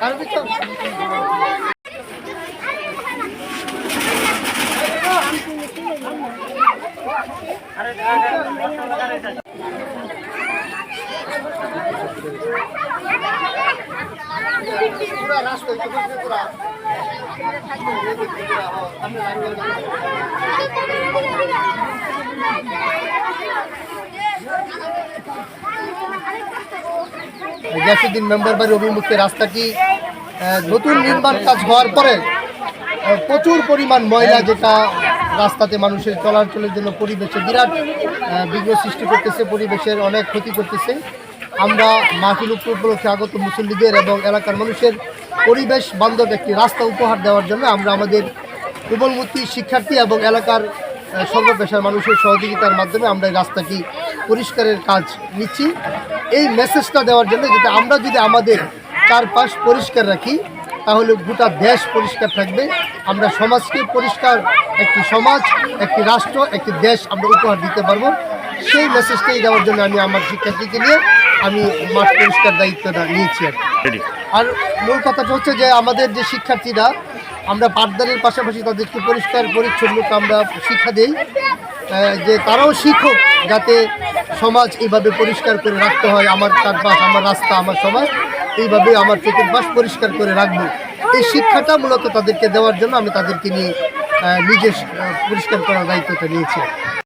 আমি अरे গ্যাসুদ্দিন মেম্বার বাড়ির অভিমুখে রাস্তাটি নতুন নির্মাণ কাজ হওয়ার পরে প্রচুর পরিমাণ ময়লা যেটা রাস্তাতে মানুষের চলাচলের জন্য পরিবেশে বিরাট বিঘ্ন সৃষ্টি করতেছে, পরিবেশের অনেক ক্ষতি করতেছে। আমরা মাহফিল উপলক্ষে আগত মুসল্লিদের এবং এলাকার মানুষের পরিবেশ বান্ধব একটি রাস্তা উপহার দেওয়ার জন্য আমরা আমাদের কোমলমূর্তি শিক্ষার্থী এবং এলাকার সর্বপেশার মানুষের সহযোগিতার মাধ্যমে আমরা এই রাস্তাটি পরিষ্কারের কাজ নিচ্ছি। এই মেসেজটা দেওয়ার জন্য যেটা আমরা যদি আমাদের চারপাশ পরিষ্কার রাখি তাহলে গোটা দেশ পরিষ্কার থাকবে। আমরা সমাজকে পরিষ্কার একটি সমাজ একটি রাষ্ট্র একটি দেশ আমরা উপহার দিতে পারব। সেই মেসেজটাই দেওয়ার জন্য আমি আমার শিক্ষার্থীকে নিয়ে আমি মাঠ পরিষ্কার দায়িত্বটা নিয়েছি আর মূল কথাটা হচ্ছে যে আমাদের যে শিক্ষার্থীরা আমরা পাঠদানের পাশাপাশি তাদেরকে পরিষ্কার পরিচ্ছন্নতা আমরা শিক্ষা দিই। যে তারাও শিখুক যাতে সমাজ এইভাবে পরিষ্কার করে রাখতে হয়। আমার চারপাশ আমার রাস্তা আমার সমাজ। এইভাবে আমার চোখের বাস পরিষ্কার করে রাখব। এই শিক্ষাটা মূলত তাদেরকে দেওয়ার জন্য আমি তাদেরকে নিয়ে আহ, নিজে পরিষ্কার করার দায়িত্বটা নিয়েছি।